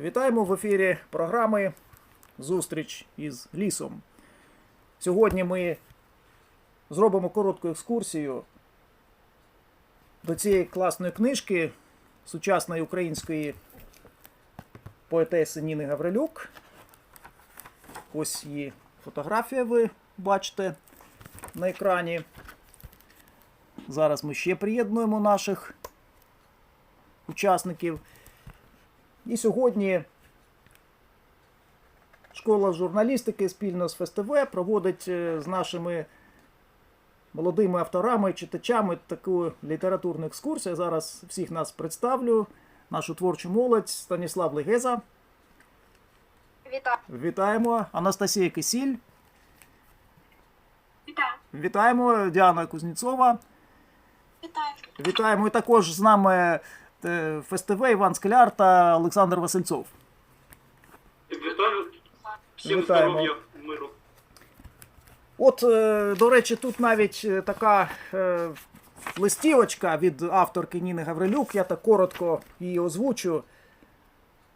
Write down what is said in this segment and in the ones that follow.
Вітаємо в ефірі програми Зустріч із лісом. Сьогодні ми зробимо коротку екскурсію до цієї класної книжки сучасної української поетеси Ніни Гаврилюк. Ось її фотографія ви бачите на екрані. Зараз ми ще приєднуємо наших учасників. І сьогодні школа журналістики спільно з ФСТВ проводить е, з нашими молодими авторами, читачами таку літературну екскурсію. Я зараз всіх нас представлю. Нашу творчу молодь Станіслав Легеза. Вітаю. Вітаємо. Анастасія Кисіль. Вітаю. Вітаємо Діана Кузніцова. Вітаю. Вітаємо і також з нами ФСТВ Іван Скляр та Олександр Васильцов. Вітаю. Всім Вітаємо. здоров'я, миру. От, е, до речі, тут навіть е, така е, листівочка від авторки Ніни Гаврилюк. Я так коротко її озвучу.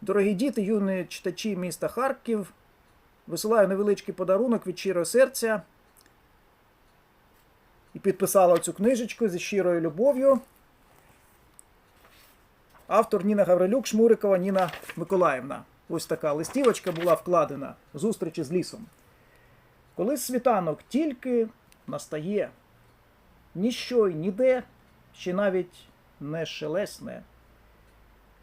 Дорогі діти, юні читачі міста Харків. Висилаю невеличкий подарунок від щирого серця. І підписала цю книжечку зі щирою любов'ю. Автор Ніна Гаврилюк, Шмурикова Ніна Миколаївна. Ось така листівочка була вкладена. Зустрічі з лісом. Коли світанок тільки настає, ніщо й ніде ще навіть не шелесне,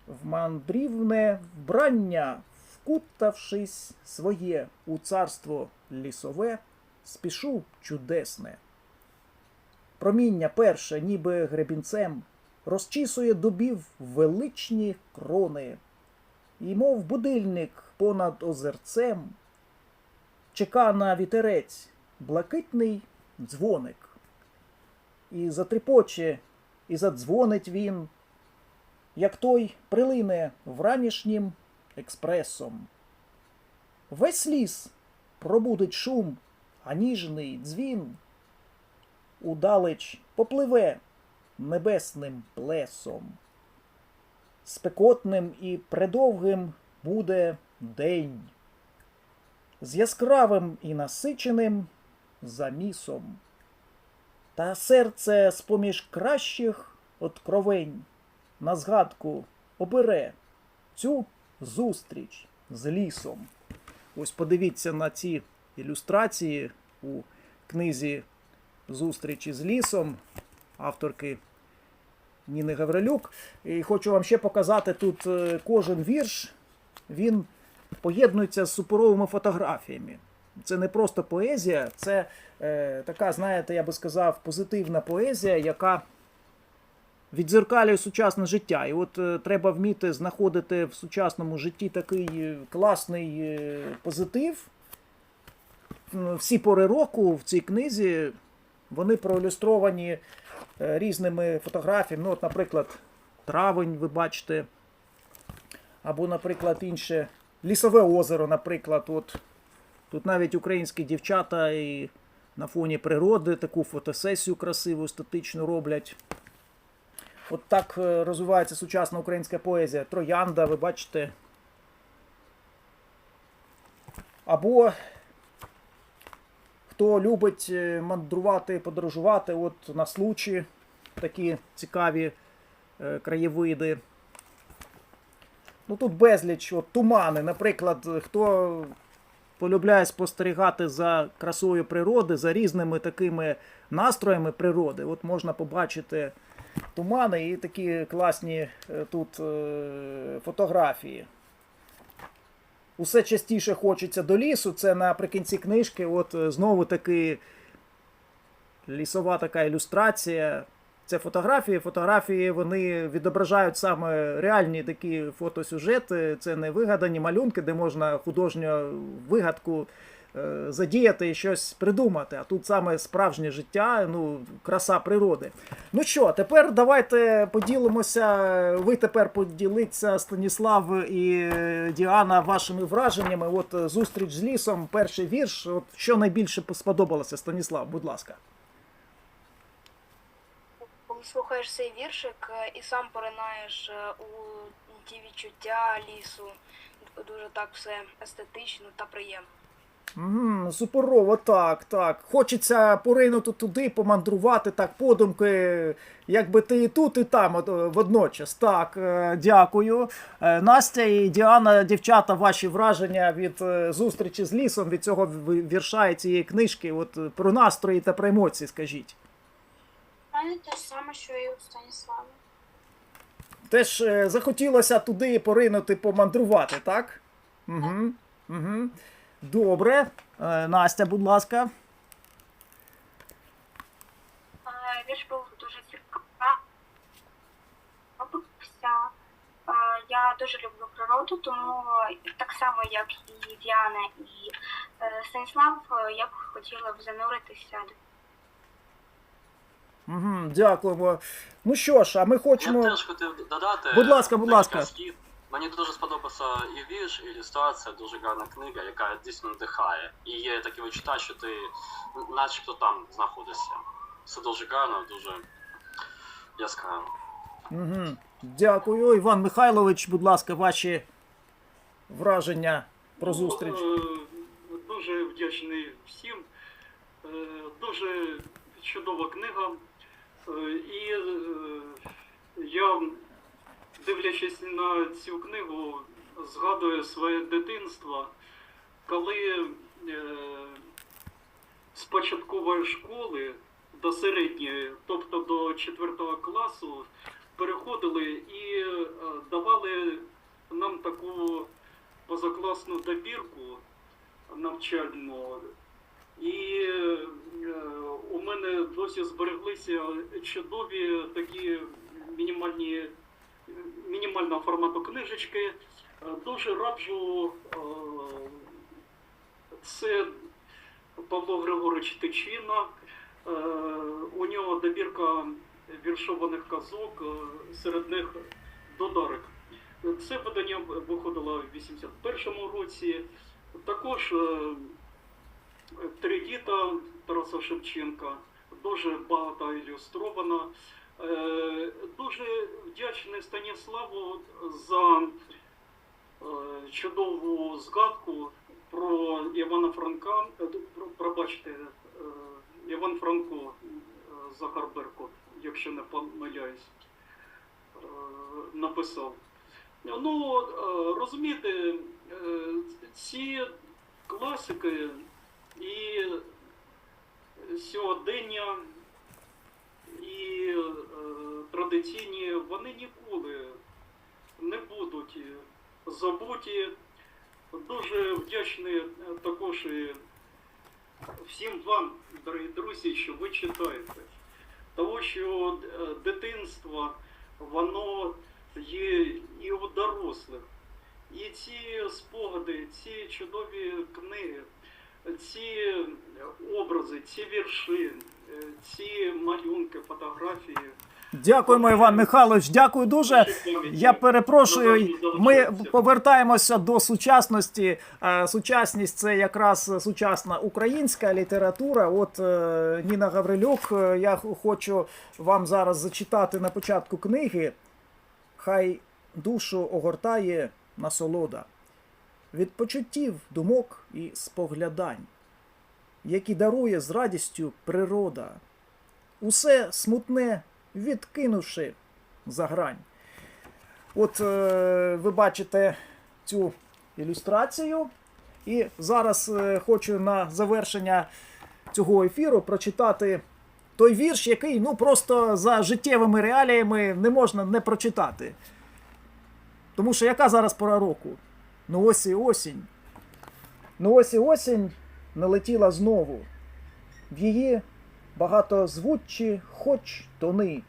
в мандрівне вбрання, вкутавшись своє у царство лісове, спішу чудесне. Проміння перше, ніби гребінцем, розчісує дубів величні крони, і, мов будильник понад озерцем, чека на вітерець блакитний дзвоник. І затріпоче, і задзвонить він, як той прилине вранішнім експресом. Весь ліс пробудить шум, а ніжний дзвін удалеч попливе небесним плесом. Спекотним і предовгим буде день з яскравим і насиченим замісом. Та серце з-поміж кращих откровень на згадку обере цю зустріч з лісом. Ось подивіться на ці ілюстрації у книзі Зустрічі з лісом авторки Ніни Гаврилюк. І хочу вам ще показати тут е, кожен вірш. Він поєднується з суперовими фотографіями. Це не просто поезія, це е, така, знаєте, я би сказав, позитивна поезія, яка відзеркалює сучасне життя. І от е, треба вміти знаходити в сучасному житті такий е, класний е, позитив. Всі пори року в цій книзі вони проілюстровані різними фотографіями. Ну, от, наприклад, травень, ви бачите, або, наприклад, інше Лісове озеро, наприклад. От, тут навіть українські дівчата і на фоні природи таку фотосесію красиву, естетичну роблять. От так е, розвивається сучасна українська поезія. Троянда, ви бачите. Або хто любить е, мандрувати, подорожувати, от на случі такі цікаві е, краєвиди. Ну тут безліч от, тумани. Наприклад, хто полюбляє спостерігати за красою природи, за різними такими настроями природи, от можна побачити тумани і такі класні е, тут фотографії. Усе частіше хочеться до лісу. Це наприкінці книжки. От е, знову таки лісова така ілюстрація. Це фотографії. Фотографії вони відображають саме реальні такі фотосюжети. Це не вигадані малюнки, де можна художню вигадку задіяти і щось придумати. А тут саме справжнє життя, ну, краса природи. Ну що, тепер давайте поділимося. Ви тепер поділіться, Станіслав і е, Діана, вашими враженнями. От е, зустріч з лісом, перший вірш. От що найбільше сподобалося, Станіслав, будь ласка. Коли слухаєш цей віршик е, і сам поринаєш е, у ті відчуття лісу, дуже так все естетично та приємно. Угу, суперово, так, так. Хочеться поринути туди, помандрувати так подумки, якби ти і тут, і там водночас. Так, е, дякую. Е, Настя і Діана, дівчата, ваші враження від е, зустрічі з лісом, від цього вірша і цієї книжки, от е, про настрої та про емоції, скажіть. Мене те ж саме, що і у Станіслава. Теж е, захотілося туди поринути, помандрувати, так? Угу, угу. Добре. Е, Настя, будь ласка. Вірш був дуже цікавий. Я дуже люблю природу, тому так само, як і Діана і е, Станіслав, е, я б хотіла б зануритися. Угу, дякуємо. Ну що ж, а ми хочемо. Я теж хотів додати. Будь ласка, будь декілька ласка. слів. Мені дуже сподобався і вірш, і ілюстрація, дуже гарна книга, яка дійсно надихає. І є таке відчуття, що ти начебто там знаходишся. Все дуже гарно, дуже яскраво. Угу. Дякую. Іван Михайлович, будь ласка, ваші враження про зустріч. Е, Дуже вдячний всім. Е, Дуже чудова книга. Е, І я, дивлячись на цю книгу, згадую своє дитинство, коли е, з початкової школи до середньої, тобто до 4 класу, переходили і е, давали нам таку позакласну добірку навчальну. І е, у мене досі збереглися чудові такі мінімальні, мінімального формату книжечки. Е, Дуже раджу е, це Павло Григорович Тичина. Е, У нього добірка віршованих казок, серед них Додарик. Це видання виходило в 81-му році. Також три діта Тараса Шевченка, дуже багато ілюстровано. Е, Дуже вдячний Станіславу за е, чудову згадку про Івана Франка. Е, Пробачте, Іван Франко Захар Беркут, якщо не помиляюсь, написав. Ну, розумієте, ці класики і сьогодення, і е, традиційні, вони ніколи не будуть забуті. Дуже вдячний е, також і всім вам, дорогі друзі, що ви читаєте. Тому що е, дитинство, воно є і у дорослих. І ці спогади, ці чудові книги, ці образи, ці вірші, ці малюнки, фотографії. Дякуємо, Іван Михайлович. Дякую дуже. Я перепрошую, ми повертаємося до сучасності. Е, Сучасність це якраз сучасна українська література. От е, Ніна Гаврилюк, е, я хочу вам зараз зачитати на початку книги. Хай душу огортає насолода від почуттів, думок і споглядань, які дарує з радістю природа. Усе смутне відкинувши за грань. От е, ви бачите цю ілюстрацію. І зараз е, хочу на завершення цього ефіру прочитати той вірш, який ну просто за життєвими реаліями не можна не прочитати. Тому що яка зараз пора року? Ну ось і осінь. Ну ось і осінь налетіла знову. В її багатозвуччі хоч тони.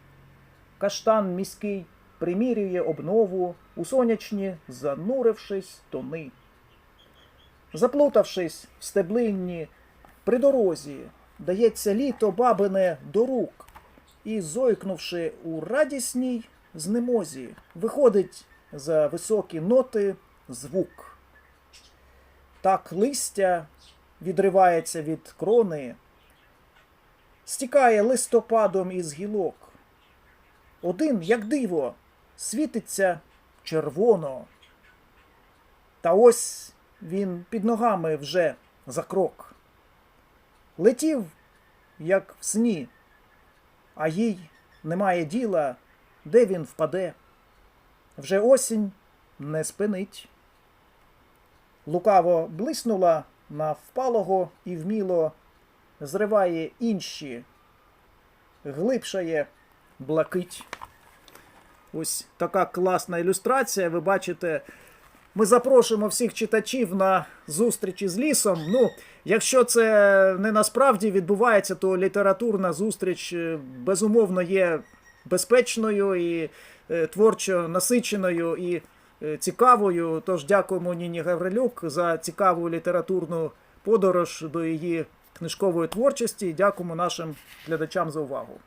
Каштан міський примірює обнову у сонячні, занурившись тони. Заплутавшись в стеблинні, при дорозі, дається літо бабине до рук, і, зойкнувши у радісній знемозі, виходить за високі ноти звук. Так листя відривається від крони, стікає листопадом із гілок. Один, як диво, світиться червоно. Та ось він під ногами вже за крок. Летів, як в сні, а їй немає діла, де він впаде. Вже осінь не спинить. Лукаво блиснула на впалого і вміло зриває інші, глибшає блакить. Ось така класна ілюстрація. Ви бачите, ми запрошуємо всіх читачів на зустрічі з лісом. Ну, якщо це не насправді відбувається, то літературна зустріч е, безумовно є безпечною і е, творчо насиченою і е, цікавою. Тож дякуємо Ніні Гаврилюк за цікаву літературну подорож до її книжкової творчості. Дякуємо нашим глядачам за увагу.